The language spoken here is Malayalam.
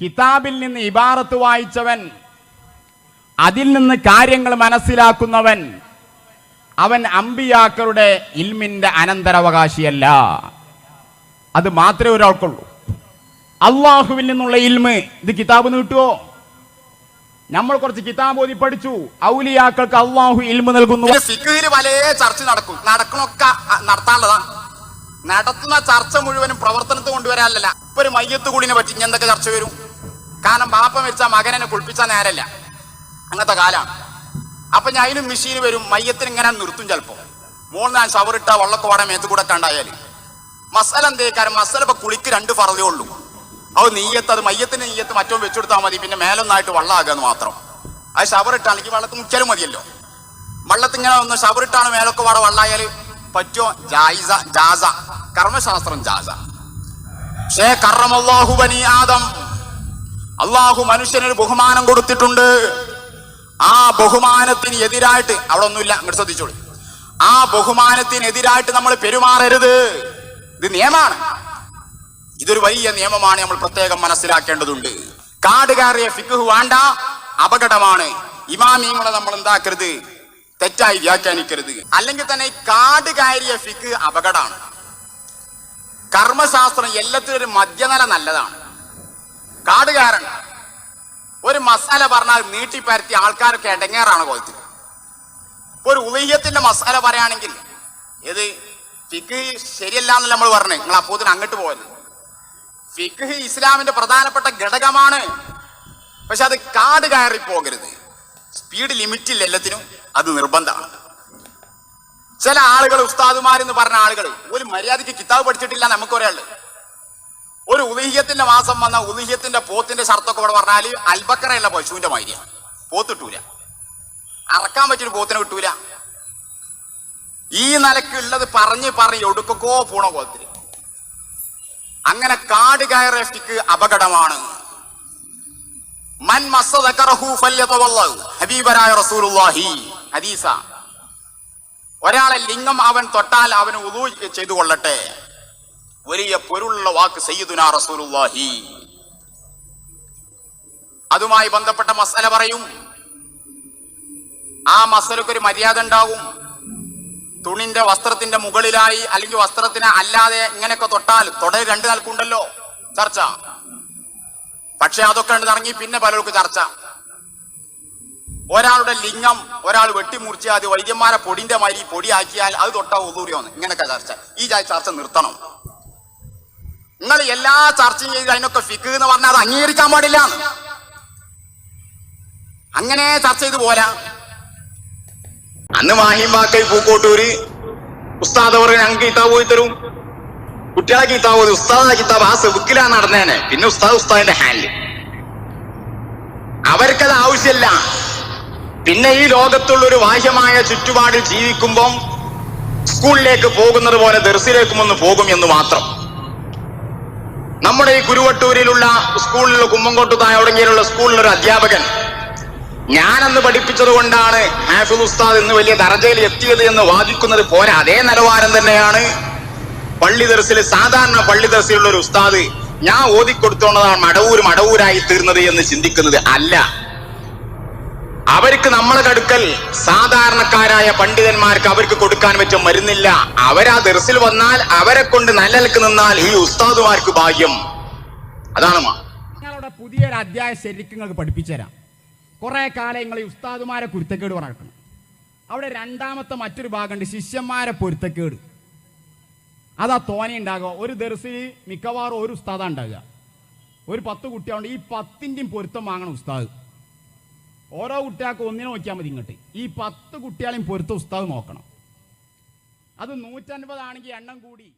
കിതാബിൽ നിന്ന് ഇബാറത്ത് വായിച്ചവൻ അതിൽ നിന്ന് കാര്യങ്ങൾ മനസ്സിലാക്കുന്നവൻ അവൻ അമ്പിയാക്കളുടെ ഇൽമിന്റെ അനന്തരാവകാശിയല്ല. അത് മാത്രമേ ഒരാൾക്കുള്ളൂ. അള്ളാഹുവിൽ നിന്നുള്ള ഇൽമ് ഇത് കിതാബ് നീട്ടുവോ നമ്മൾ കുറച്ച് കിതാബ് ഓതി പഠിച്ചു. ഔലിയാക്കൾക്ക് അള്ളാഹു ഇൽമ് നൽകുന്നു. പല ചർച്ച നടക്കും. നടക്കണൊക്കെ നടത്താനുള്ളതാണ് നടത്തുന്ന ചർച്ച മുഴുവനും പ്രവർത്തനത്തിൽ കൊണ്ടുവരാനല്ല ഇപ്പൊ ഒരു മയ്യത്ത് കൂടിനെ പറ്റി എന്തൊക്കെ ചർച്ച വരും? കാരണം ബാപ്പ മരിച്ച മകനെ കുളിപ്പിച്ച നേരല്ല. അങ്ങനത്തെ കാലാണ്. അപ്പൊ ഞാൻ അതിനും മെഷീൻ വരും മയ്യത്തിന് ഇങ്ങനെ നിർത്തും ചിലപ്പോ. മൂന്ന് ഞാൻ ഷവറിട്ട വള്ളത്തോടെ മേത്ത് കൂടെ കണ്ടായാൽ മസാല എന്തേക്കാരം മസാല ഇപ്പൊ കുളിക്ക് രണ്ട് ഫറലേ ഉള്ളൂ. അത് നീയത്ത് അത് മയ്യത്തിന് നീയത്ത് മറ്റോ വെച്ചെടുത്താൽ മതി പിന്നെ മേലൊന്നായിട്ട് വള്ളാകാന്ന് മാത്രം. അത് ഷവറിട്ടാണെങ്കിൽ വെള്ളത്തിൽ മുക്കിയാലും മതിയല്ലോ. വള്ളത്തിങ്ങനെ ഒന്ന് ഷവറിട്ടാണ് മേലൊക്കെ പാടെ വള്ളായാൽ പറ്റോ? ജായിസ ജാസ. കർമ്മശാസ്ത്രം ജാസ. ഷേ കറമല്ലാഹു ബനി ആദം. അള്ളാഹു മനുഷ്യനൊരു ബഹുമാനം കൊടുത്തിട്ടുണ്ട്. ആ ബഹുമാനത്തിന് എതിരായിട്ട് അവിടെ ഒന്നുമില്ല ഇങ്ങോട്ട് ശ്രദ്ധിച്ചോളൂ. ആ ബഹുമാനത്തിന് എതിരായിട്ട് നമ്മൾ പെരുമാറരുത്. ഇത് നിയമമാണ്. ഇതൊരു വലിയ നിയമമാണ് നമ്മൾ പ്രത്യേകം മനസ്സിലാക്കേണ്ടതുണ്ട്. കാട് കയറിയ ഫിഖ് വേണ്ട അപകടമാണ്. ഇമാമിയങ്ങളെ നമ്മൾ എന്താക്കരുത്? തെറ്റായി വ്യാഖ്യാനിക്കരുത്. അല്ലെങ്കിൽ തന്നെ കാട് കയറിയ ഫിക്ക് അപകടമാണ്. കർമ്മശാസ്ത്രം എല്ലാത്തിനും ഒരു മധ്യനില നല്ലതാണ്. കാട് കയറണ്ട ഒരു മസാല പറഞ്ഞാൽ നീട്ടിപ്പരത്തി ആൾക്കാരൊക്കെ ഇടങ്ങേറാണ് കൊലത്തിൽ. ഇപ്പൊ ഒരു ഉദയത്തിന്റെ മസാല പറയുകയാണെങ്കിൽ ഇത് ഫിഖ് ശരിയല്ല എന്നല്ല നമ്മൾ പറഞ്ഞു? നിങ്ങൾ അപ്പോത്തിന് അങ്ങോട്ട് പോകരുത്. ഫിഖ് ഇസ്ലാമിന്റെ പ്രധാനപ്പെട്ട ഘടകമാണ്. പക്ഷെ അത് കാട് കയറി പോകരുത് സ്പീഡ് ലിമിറ്റ് ഇല്ല എല്ലാത്തിനും. അത് നിർബന്ധമാണ്. ചില ആളുകൾ ഉസ്താദുമാരെന്ന് പറഞ്ഞ ആളുകൾ ഒരു മര്യാദയ്ക്ക് കിതാബ് പഠിച്ചിട്ടില്ല നമുക്ക് ഒരാൾ ഒരു ഉദീഹ്യത്തിന്റെ മാസം വന്ന ഉദീഹ്യത്തിന്റെ പോത്തിന്റെ ഷർത്തൊക്കെ ഇവിടെ പറഞ്ഞാൽ അൽബക്കറയുള്ള പശുവിന്റെ മാതിരിയാണ് പോത്തിട്ടൂല അറക്കാൻ പറ്റിയൊരു പോത്തിനെ കിട്ടൂല. ഈ നിലക്കുള്ളത് പറഞ്ഞ് പറഞ്ഞ് ഒടുക്കോ പൂണ കോലത്തിൽ അങ്ങനെ കാട് കയറിക്ക് അപകടമാണ്. മൻ റസൂലുള്ളാഹി. ഹദീസ. ഒരാളെ ലിംഗം അവൻ തൊട്ടാൽ അവന് ഉദു ചെയ്തു കൊള്ളട്ടെ. വലിയ പൊരുള്ള വാക്ക് സയ്യിദുനാ റസൂലുള്ളാഹി. അതുമായി ബന്ധപ്പെട്ട മസല പറയും. ആ മസലക്ക് ഒരു മര്യാദ ഉണ്ടാവും. തുണിന്റെ വസ്ത്രത്തിന്റെ മുകളിലായി അല്ലെങ്കിൽ വസ്ത്രത്തിന് അല്ലാതെ ഇങ്ങനെയൊക്കെ തൊട്ടാൽ തൊടൽ രണ്ടു നിൽക്കുണ്ടല്ലോ ചർച്ച. പക്ഷെ അതൊക്കെ ഉണ്ട് ഇറങ്ങി പിന്നെ പലർക്കും ചർച്ച. ഒരാളുടെ ലിംഗം ഒരാൾ വെട്ടിമുറിച്ച് അത് വൈദ്യന്മാരെ പൊടിന്റെ മാതിരി പൊടിയാക്കിയാൽ അത് തൊട്ടാ ഉദൂരിയോന്ന് ഇങ്ങനെയൊക്കെ ചർച്ച. ഈ ചർച്ച നിർത്തണം. നിങ്ങൾ എല്ലാ ചർച്ചയും ചെയ്ത് അതിനൊക്കെ ഫിക്ക് എന്ന് പറഞ്ഞാൽ അത് അംഗീകരിക്കാൻ പാടില്ല. അങ്ങനെ ചർച്ച ചെയ്ത് പോരാ. അന്ന് മാഹിമാക്കൈ പൂക്കോട്ടൂര് ഉസ്താദ് അവർ ഞങ്ങൾക്ക് കിതാബ് പോയി തരും. കുട്ടികളെ കിതാബ് പോയി ഉസ്താദാ കിതാബ്. ആ സെബുക്കിലാ നടന്നേനെ. പിന്നെ ഉസ്താദ് ഉസ്താദിന്റെ ഹാൻഡിൽ അവർക്കത് ആവശ്യമില്ല. പിന്നെ ഈ ലോകത്തുള്ള ഒരു ബാഹ്യമായ ചുറ്റുപാടിൽ ജീവിക്കുമ്പം സ്കൂളിലേക്ക് പോകുന്നത് പോലെ ദർസിലേക്കും ഒന്ന് പോകും എന്ന് മാത്രം. നമ്മുടെ ഈ കുരുവട്ടൂരിലുള്ള സ്കൂളിൽ കുമ്മംകോട്ട് തായോടങ്ങിയിലുള്ള സ്കൂളിലൊരു അധ്യാപകൻ. ഞാനന്ന് പഠിപ്പിച്ചത് കൊണ്ടാണ് ഹാഫിദ് ഉസ്താദ് എന്ന് വലിയ ദർജയിൽ എത്തിയത് എന്ന് വാദിക്കുന്നത് പോരാ. അതേ നിലവാരം തന്നെയാണ് പള്ളി ദർസിൽ സാധാരണ പള്ളി ദർസിലുള്ള ഒരു ഉസ്താദ് ഞാൻ ഓതിക്കൊടുത്തോണ്ടതാണ് മടവൂർ മടവൂരായി തീർന്നത് എന്ന് ചിന്തിക്കുന്നത്. അല്ല. അവർക്ക് നമ്മളെ കടുക്കൽ സാധാരണക്കാരായ പണ്ഡിതന്മാർക്ക് അവർക്ക് കൊടുക്കാൻ പറ്റും മരുന്നില്ല. അവരാ ദർസിൽ വന്നാൽ അവരെ കൊണ്ട് നിലനിൽക്ക് നിന്നാൽ ഈ ഉസ്താദുമാർക്ക് ഭാഗ്യം. അതാണ് നിങ്ങളുടെ പുതിയൊരു അധ്യായ ശരിക്കും നിങ്ങൾക്ക് പഠിപ്പിച്ചു തരാം കുറേ കാലം നിങ്ങൾ ഈ ഉസ്താദുമാരെ കുരുത്തക്കേട് പറയണം അവിടെ രണ്ടാമത്തെ മറ്റൊരു ഭാഗമുണ്ട് ശിഷ്യന്മാരെ പൊരുത്തക്കേട്. അതാ തോനെ ഉണ്ടാകുക ഒരു ദർസിൽ മിക്കവാറും ഒരു ഉസ്താദാ ഉണ്ടാകുക ഒരു പത്ത് കുട്ടികളുണ്ട് ഈ പത്തിന്റെയും പൊരുത്തം വാങ്ങണം ഉസ്താദ്. ഓരോ കുട്ടികൾക്ക് ഒന്നിനെ നോക്കിയാൽ മതി ഇങ്ങോട്ട്. ഈ പത്ത് കുട്ടികളെയും പൊരുത്ത ഉസ്താദ് നോക്കണം. അത് നൂറ്റൻപതാണെങ്കിൽ എണ്ണം കൂടി.